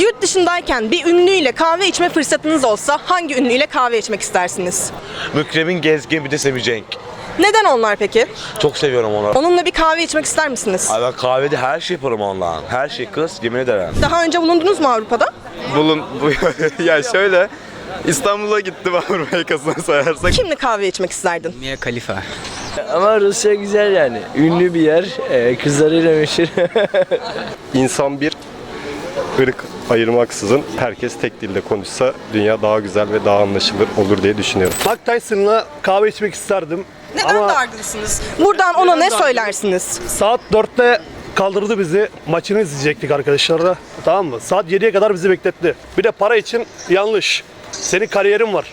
Yurt dışındayken bir ünlüyle kahve içme fırsatınız olsa hangi ünlüyle kahve içmek istersiniz? Mükremin Gezgin bir de Semih Cenk. Neden onlar peki? Çok seviyorum onları. Onunla bir kahve içmek ister misiniz? Ay ben kahvede her şey yaparım onunla. Her şey kız yemin ederim. Daha önce bulundunuz mu Avrupa'da? Bulun bu ya şöyle İstanbul'a gittim Avrupa yakasına sayarsak. Kimle kahve içmek isterdin? Mia Khalifa. Ama Rusya güzel yani. Ünlü bir yer. Ee, kızlarıyla meşhur. İnsan bir ırk ayırmaksızın herkes tek dilde konuşsa dünya daha güzel ve daha anlaşılır olur diye düşünüyorum. Mike Tyson'la kahve içmek isterdim. Neden Ama dargınsınız? Buradan ona ne söylersiniz? saat 4'te kaldırdı bizi. Maçını izleyecektik arkadaşlarla. Tamam mı? Saat 7'ye kadar bizi bekletti. Bir de para için yanlış. Senin kariyerin var.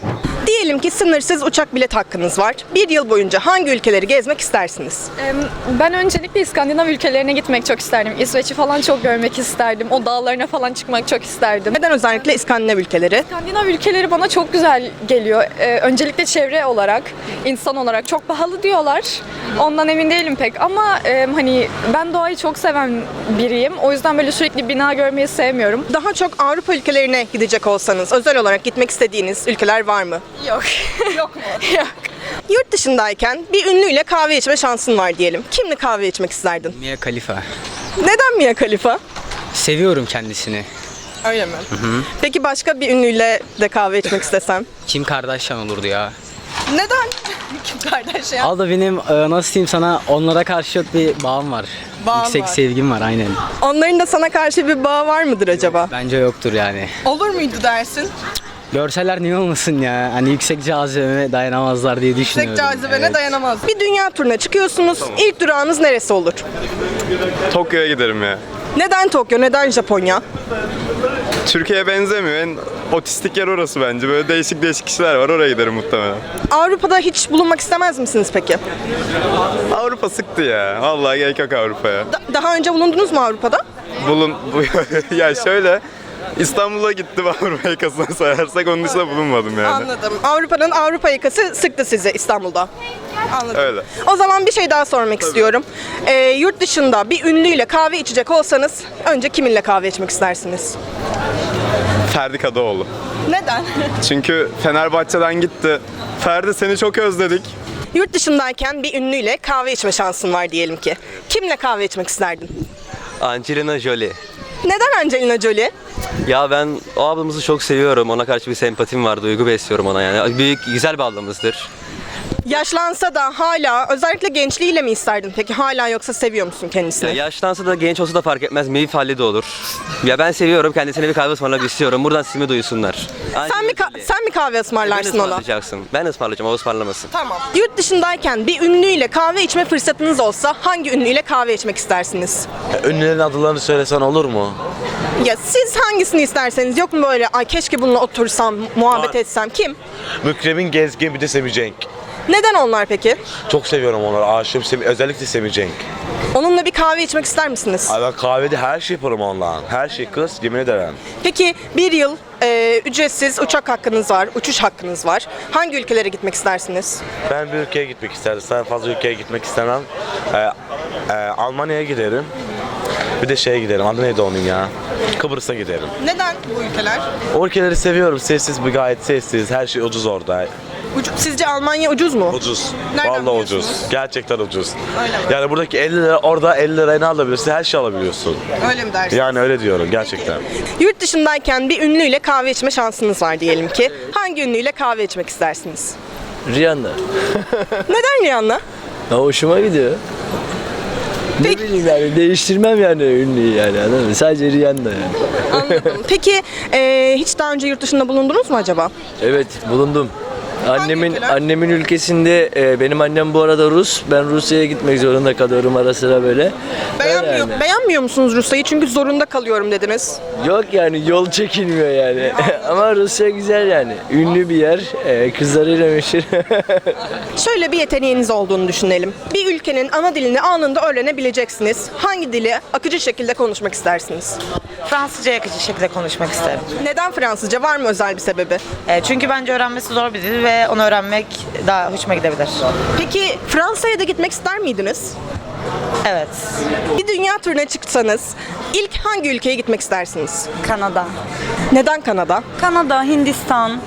Diyelim ki sınırsız uçak bilet hakkınız var. Bir yıl boyunca hangi ülkeleri gezmek istersiniz? Ben öncelikle İskandinav ülkelerine gitmek çok isterdim. İsveç'i falan çok görmek isterdim. O dağlarına falan çıkmak çok isterdim. Neden özellikle İskandinav ülkeleri? İskandinav ülkeleri bana çok güzel geliyor. Ee, öncelikle çevre olarak, insan olarak çok pahalı diyorlar. Ondan emin değilim pek ama hani ben doğayı çok seven biriyim. O yüzden böyle sürekli bina görmeyi sevmiyorum. Daha çok Avrupa ülkelerine gidecek olsanız özel olarak gitmek istediğiniz ülkeler var mı? Yok. Yok mu? Yok. Yurt dışındayken bir ünlüyle kahve içme şansın var diyelim. Kimle kahve içmek isterdin? Mia Khalifa. Neden Mia Khalifa? Seviyorum kendisini. Öyle mi? Peki başka bir ünlüyle de kahve içmek istesem? Kim Kardashian olurdu ya. Neden? Kim kardeş ya? Al da benim e, nasıl diyeyim sana onlara karşı bir bağım var. Bağın Yüksek var. sevgim var aynen. Onların da sana karşı bir bağ var mıdır acaba? Bence yoktur yani. Olur muydu dersin? Görseler niye olmasın ya? Hani yüksek cazibeme dayanamazlar diye düşünüyorum. Yüksek cazibene Evet. dayanamaz. Bir dünya turuna çıkıyorsunuz. İlk durağınız neresi olur? Tokyo'ya giderim ya. Neden Tokyo, neden Japonya? Türkiye'ye benzemiyor. En otistik yer orası bence. Böyle değişik değişik kişiler var. Oraya giderim muhtemelen. Avrupa'da hiç bulunmak istemez misiniz peki? Avrupa sıktı ya. Vallahi gerek yok Avrupa'ya. Da- daha önce bulundunuz mu Avrupa'da? Bulun bu ya şöyle İstanbul'a gittim Avrupa yakasına sayarsak onun dışında bulunmadım yani. Anladım. Avrupa'nın Avrupa yakası sıktı sizi İstanbul'da. Anladım. Öyle. O zaman bir şey daha sormak istiyorum. Ee, yurt dışında bir ünlüyle kahve içecek olsanız önce kiminle kahve içmek istersiniz? Ferdi Kadıoğlu. Neden? Çünkü Fenerbahçe'den gitti. Ferdi seni çok özledik. Yurt dışındayken bir ünlüyle kahve içme şansın var diyelim ki. Kimle kahve içmek isterdin? Angelina Jolie. Neden Angelina Jolie? Ya ben o ablamızı çok seviyorum. Ona karşı bir sempatim var, duygu besliyorum ona yani. Büyük, güzel bir ablamızdır. Yaşlansa da hala özellikle gençliğiyle mi isterdin peki? Hala yoksa seviyor musun kendisini? Ya yaşlansa da genç olsa da fark etmez. Meyif halli de olur. Ya ben seviyorum. Kendisine bir kahve ısmarlamak istiyorum. Buradan simi duysunlar. sen mi ka- sen mi kahve ısmarlarsın ona? ısmarlayacaksın. Ben ısmarlayacağım, o ısmarlamasın. Tamam. Yurt dışındayken bir ünlüyle kahve içme fırsatınız olsa hangi ünlüyle kahve içmek istersiniz? Ünlülerin adlarını söylesen olur mu? Ya siz hangisini isterseniz yok mu böyle ay keşke bununla otursam, muhabbet etsem kim? Mükremin Gezgin bir de Semih Cenk. Neden onlar peki? Çok seviyorum onları. Aşığım Semih, özellikle Semih Cenk. Onunla bir kahve içmek ister misiniz? Ay ben kahvede her şey yaparım onunla. Her şey kız yemin ederim. Peki bir yıl e, ücretsiz uçak hakkınız var, uçuş hakkınız var. Hangi ülkelere gitmek istersiniz? Ben bir ülkeye gitmek isterdim. Sen fazla ülkeye gitmek istemem. Ee, e, Almanya'ya giderim. Bir de şeye giderim. Adı neydi onun ya? Kıbrıs'a giderim. Neden bu ülkeler? O ülkeleri seviyorum. Sessiz bir gayet sessiz. Her şey ucuz orada. Ucu- Sizce Almanya ucuz mu? Ucuz. Nereden Vallahi biliyorsunuz? ucuz. Gerçekten ucuz. Öyle mi? Yani buradaki 50 lira orada 50 liraya ne alabilirsin? Her şey alabiliyorsun. Öyle mi dersin? Yani öyle diyorum gerçekten. Yurt dışındayken bir ünlüyle kahve içme şansınız var diyelim ki. Hangi ünlüyle kahve içmek istersiniz? Rihanna. Neden Rihanna? Ya hoşuma gidiyor. Ne Peki- bileyim yani değiştirmem yani ünlüyü yani anladın mı? Sadece Rihanna yani. Anladım. Peki e, hiç daha önce yurt dışında bulundunuz mu acaba? Evet bulundum. Annemin ülkeler? annemin ülkesinde e, benim annem bu arada Rus. Ben Rusya'ya gitmek zorunda kalıyorum ara sıra böyle. Öyle Beğenmiyor, yani. beğenmiyor musunuz Rusya'yı? Çünkü zorunda kalıyorum dediniz. Yok yani yol çekilmiyor yani. Ama Rusya güzel yani. Ünlü bir yer. E, kızlarıyla meşhur. Şöyle bir yeteneğiniz olduğunu düşünelim. Bir ülkenin ana dilini anında öğrenebileceksiniz. Hangi dili akıcı şekilde konuşmak istersiniz? Fransızca yakıcı şekilde konuşmak isterim. Neden Fransızca? Var mı özel bir sebebi? E, çünkü bence öğrenmesi zor bir dil ve onu öğrenmek daha hoşuma gidebilir. Peki Fransa'ya da gitmek ister miydiniz? Evet. Bir dünya turuna çıksanız ilk hangi ülkeye gitmek istersiniz? Kanada. Neden Kanada? Kanada, Hindistan.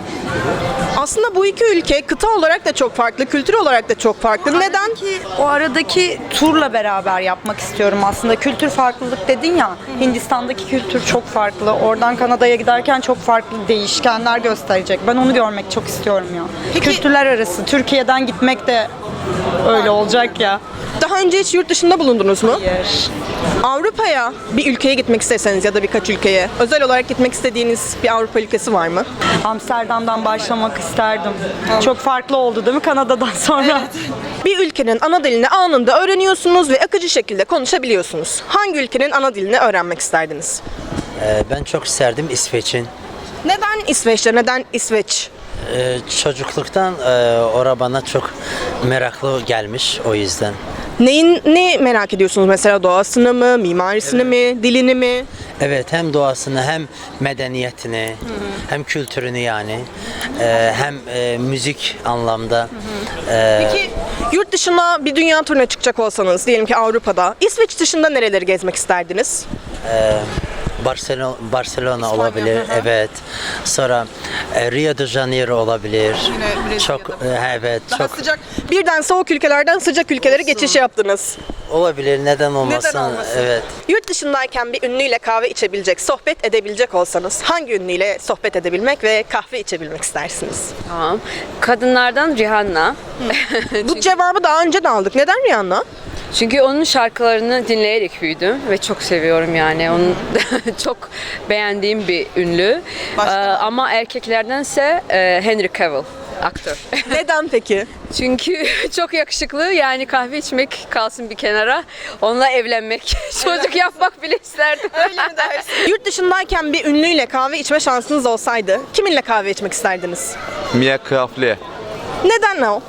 Aslında bu iki ülke kıta olarak da çok farklı, kültür olarak da çok farklı. Neden? Ki o aradaki turla beraber yapmak istiyorum aslında. Kültür farklılık dedin ya. Hindistan'daki kültür çok farklı. Oradan Kanada'ya giderken çok farklı değişkenler gösterecek. Ben onu görmek çok istiyorum ya. Kültürler arası. Türkiye'den gitmek de öyle olacak ya. Daha önce hiç yurt dışında bulundunuz mu? Yer. Avrupa'ya bir ülkeye gitmek isteseniz ya da birkaç ülkeye özel olarak gitmek istediğiniz bir Avrupa ülkesi var mı? Amsterdam'dan başlamak isterdim. Çok farklı oldu değil mi Kanada'dan sonra? Bir ülkenin ana dilini anında öğreniyorsunuz ve akıcı şekilde konuşabiliyorsunuz. Hangi ülkenin ana dilini öğrenmek isterdiniz? Ee, ben çok isterdim İsveç'in. Neden İsveç'te, neden İsveç? Ee, çocukluktan e, ora bana çok meraklı gelmiş o yüzden. Neyin ne merak ediyorsunuz mesela doğasını mı, mimarisini mi, dilini mi? Evet hem doğasını hem medeniyetini hem kültürünü yani Ee, hem e, müzik anlamda. Ee, Peki yurt dışına bir dünya turuna çıkacak olsanız diyelim ki Avrupa'da İsveç dışında nereleri gezmek isterdiniz? Barcelona, Barcelona olabilir, evet. Sonra e, Rio de Janeiro olabilir. Çok e, evet, çok Sıcak. Birden soğuk ülkelerden sıcak ülkelere geçiş yaptınız. olabilir. Neden olmasın? olmasın? Evet. Yurt dışındayken bir ünlüyle kahve içebilecek, sohbet edebilecek olsanız hangi ünlüyle sohbet edebilmek ve kahve içebilmek istersiniz? Tamam. Kadınlardan Rihanna. Bu cevabı daha önce de aldık. Neden Rihanna? Çünkü onun şarkılarını dinleyerek büyüdüm ve çok seviyorum yani. Onun çok beğendiğim bir ünlü. Başka? Ee, ama erkeklerdense e, Henry Cavill aktör. Neden peki? Çünkü çok yakışıklı yani kahve içmek kalsın bir kenara. Onunla evlenmek, çocuk yapmak bile isterdim. Yurt dışındayken bir ünlüyle kahve içme şansınız olsaydı kiminle kahve içmek isterdiniz? Mia Khalifa. Neden o?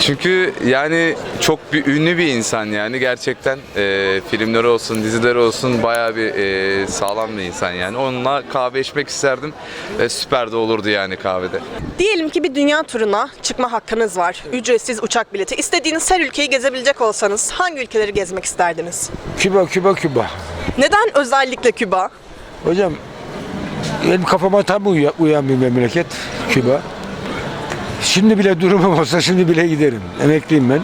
Çünkü yani çok bir ünlü bir insan yani gerçekten e, filmleri olsun, dizileri olsun bayağı bir e, sağlam bir insan yani. Onunla kahve içmek isterdim. E, süper de olurdu yani kahvede. Diyelim ki bir dünya turuna çıkma hakkınız var. Ücretsiz uçak bileti. İstediğiniz her ülkeyi gezebilecek olsanız hangi ülkeleri gezmek isterdiniz? Küba, Küba, Küba. Neden özellikle Küba? Hocam benim kafama tam uya- uyan bir memleket Küba. Şimdi bile durumum olsa şimdi bile giderim. Emekliyim ben.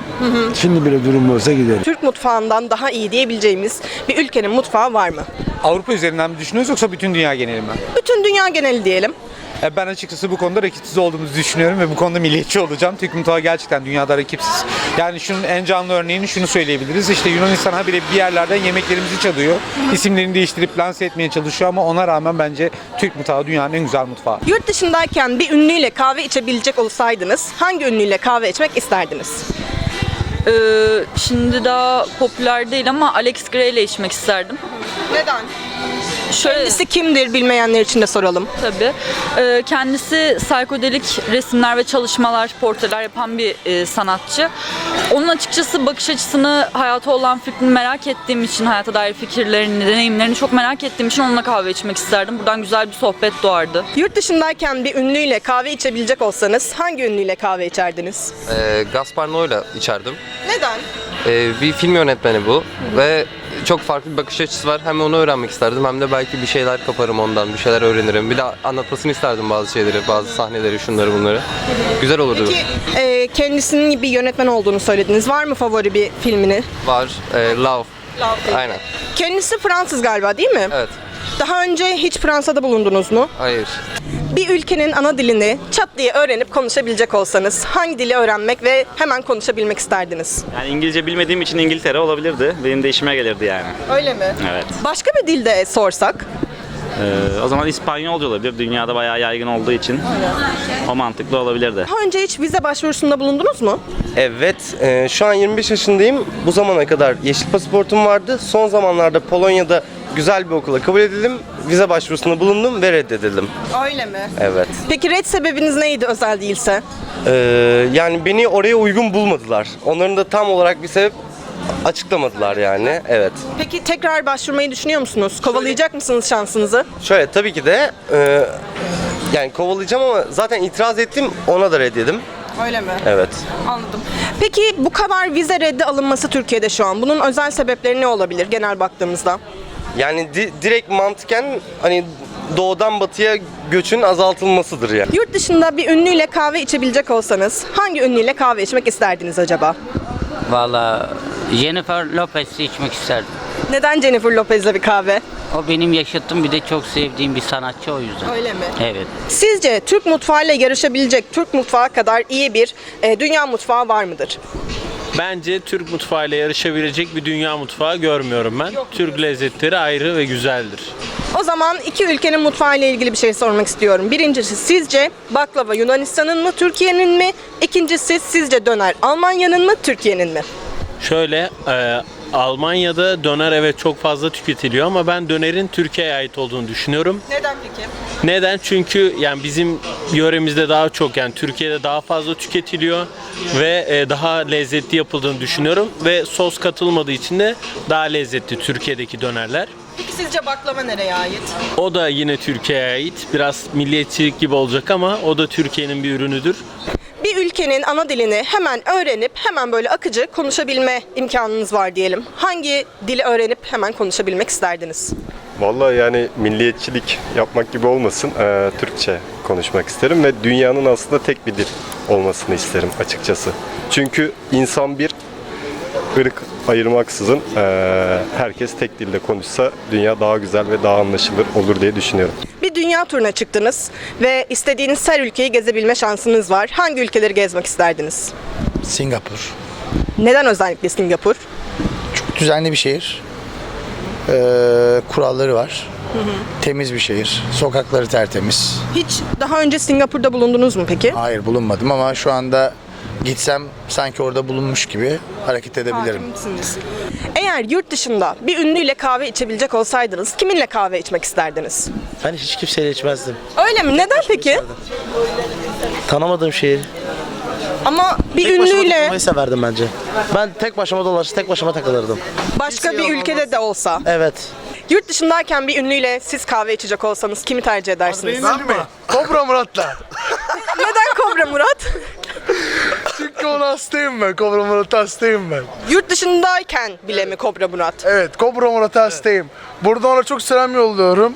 Şimdi bile durumum olsa giderim. Türk mutfağından daha iyi diyebileceğimiz bir ülkenin mutfağı var mı? Avrupa üzerinden mi düşünüyoruz yoksa bütün dünya geneli mi? Bütün dünya geneli diyelim. E, Ben açıkçası bu konuda rakipsiz olduğumuzu düşünüyorum ve bu konuda milliyetçi olacağım. Türk mutfağı gerçekten dünyada rakipsiz. Yani şunun en canlı örneğini şunu söyleyebiliriz. İşte Yunanistan habire bir yerlerden yemeklerimizi çalıyor. İsimlerini değiştirip lanse etmeye çalışıyor ama ona rağmen bence Türk mutfağı dünyanın en güzel mutfağı. Yurt dışındayken bir ünlüyle kahve içebilecek olsaydınız hangi ünlüyle kahve içmek isterdiniz? Ee, şimdi daha popüler değil ama Alex Gray ile içmek isterdim. Neden? Şöyle Kendisi kimdir bilmeyenler için de soralım. tabii. Ee, kendisi psikodelik resimler ve çalışmalar, portreler yapan bir e, sanatçı. Onun açıkçası bakış açısını, hayata olan fikrini merak ettiğim için, hayata dair fikirlerini, deneyimlerini çok merak ettiğim için onunla kahve içmek isterdim. Buradan güzel bir sohbet doğardı. Yurt dışındayken bir ünlüyle kahve içebilecek olsanız hangi ünlüyle kahve içerdiniz? Ee, Gaspar Noé'la içerdim. Neden? Ee, bir film yönetmeni bu ve çok farklı bir bakış açısı var. Hem onu öğrenmek isterdim hem de belki bir şeyler kaparım ondan, bir şeyler öğrenirim. Bir de anlatmasını isterdim bazı şeyleri, bazı sahneleri, şunları bunları. Güzel olurdu. Ki e, kendisinin bir yönetmen olduğunu söylediniz. Var mı favori bir filmini? Var, e, Love. Aynen. Kendisi Fransız galiba değil mi? Evet. Daha önce hiç Fransa'da bulundunuz mu? Hayır. Bir ülkenin ana dilini çat diye öğrenip konuşabilecek olsanız hangi dili öğrenmek ve hemen konuşabilmek isterdiniz? Yani İngilizce bilmediğim için İngiltere olabilirdi. Benim de işime gelirdi yani. Öyle mi? Evet. Başka bir dilde sorsak? Ee, o zaman İspanyolca olabilir. Dünyada bayağı yaygın olduğu için. O mantıklı olabilirdi. Daha önce hiç vize başvurusunda bulundunuz mu? Evet, e, şu an 25 yaşındayım. Bu zamana kadar yeşil pasaportum vardı. Son zamanlarda Polonya'da güzel bir okula kabul edildim. Vize başvurusunda bulundum ve reddedildim. Öyle mi? Evet. Peki red sebebiniz neydi özel değilse? Ee, yani beni oraya uygun bulmadılar. Onların da tam olarak bir sebep açıklamadılar yani. Evet. Peki tekrar başvurmayı düşünüyor musunuz? Kovalayacak mısınız şansınızı? Şöyle tabii ki de e, yani kovalayacağım ama zaten itiraz ettim ona da reddedim. Öyle mi? Evet. Anladım. Peki bu kadar vize reddi alınması Türkiye'de şu an. Bunun özel sebepleri ne olabilir genel baktığımızda? Yani di- direkt mantıken hani doğudan batıya göçün azaltılmasıdır yani. Yurt dışında bir ünlüyle kahve içebilecek olsanız hangi ünlüyle kahve içmek isterdiniz acaba? Valla Jennifer Lopez'i içmek isterdim. Neden Jennifer Lopez'le bir kahve? O benim yaşıttım bir de çok sevdiğim bir sanatçı o yüzden. Öyle mi? Evet. Sizce Türk mutfağıyla yarışabilecek Türk mutfağı kadar iyi bir e, dünya mutfağı var mıdır? Bence Türk mutfağıyla yarışabilecek bir dünya mutfağı görmüyorum ben. Türk lezzetleri ayrı ve güzeldir. O zaman iki ülkenin mutfağıyla ilgili bir şey sormak istiyorum. Birincisi sizce baklava Yunanistan'ın mı Türkiye'nin mi? İkincisi sizce döner Almanya'nın mı Türkiye'nin mi? Şöyle e, Almanya'da döner evet çok fazla tüketiliyor ama ben dönerin Türkiye'ye ait olduğunu düşünüyorum. Neden peki? Neden? Çünkü yani bizim yöremizde daha çok yani Türkiye'de daha fazla tüketiliyor ve e, daha lezzetli yapıldığını düşünüyorum ve sos katılmadığı için de daha lezzetli Türkiye'deki dönerler. Peki sizce baklava nereye ait? O da yine Türkiye'ye ait. Biraz milliyetçilik gibi olacak ama o da Türkiye'nin bir ürünüdür. Bir ülkenin ana dilini hemen öğrenip hemen böyle akıcı konuşabilme imkanınız var diyelim. Hangi dili öğrenip hemen konuşabilmek isterdiniz? Vallahi yani milliyetçilik yapmak gibi olmasın. Ee, Türkçe konuşmak isterim ve dünyanın aslında tek bir dil olmasını isterim açıkçası. Çünkü insan bir ırk ayırmaksızın ee, herkes tek dilde konuşsa dünya daha güzel ve daha anlaşılır olur diye düşünüyorum. Bir dünya turuna çıktınız ve istediğiniz her ülkeyi gezebilme şansınız var. Hangi ülkeleri gezmek isterdiniz? Singapur. Neden özellikle Singapur? Çok düzenli bir şehir. Ee, kuralları var. Temiz bir şehir. Sokakları tertemiz. Hiç daha önce Singapur'da bulundunuz mu peki? Hayır bulunmadım ama şu anda gitsem sanki orada bulunmuş gibi hareket edebilirim. Hakimsiniz. Eğer yurt dışında bir ünlüyle kahve içebilecek olsaydınız kiminle kahve içmek isterdiniz? Ben hiç kimseyle içmezdim. Öyle mi? Neden peki? Tanımadığım şehir. Ama bir ünlüyle severdim bence. Ben tek başıma dolaşır, tek başıma takılırdım. başka bir ülkede de olsa. Evet. Yurt dışındayken bir ünlüyle siz kahve içecek olsanız kimi tercih edersiniz? Kobra Murat'la. Neden Kobra Murat? Çünkü ona hastayım ben. Kobra Murat'a hastayım ben. Yurt dışındayken bile mi Kobra Murat? Evet Kobra Murat'a hastayım. Burada ona çok selam yolluyorum.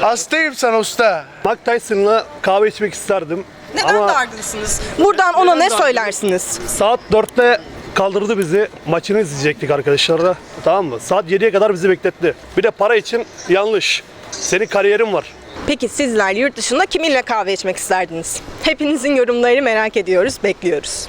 Hastayım sen usta. Mike Tyson'la kahve içmek isterdim. Neden Ama dargınsınız? Buradan ona ne söylersiniz? saat 4'te kaldırdı bizi. Maçını izleyecektik arkadaşlarla. Tamam mı? Saat 7'ye kadar bizi bekletti. Bir de para için yanlış. Senin kariyerin var. Peki sizler yurt dışında kiminle kahve içmek isterdiniz? Hepinizin yorumlarını merak ediyoruz, bekliyoruz.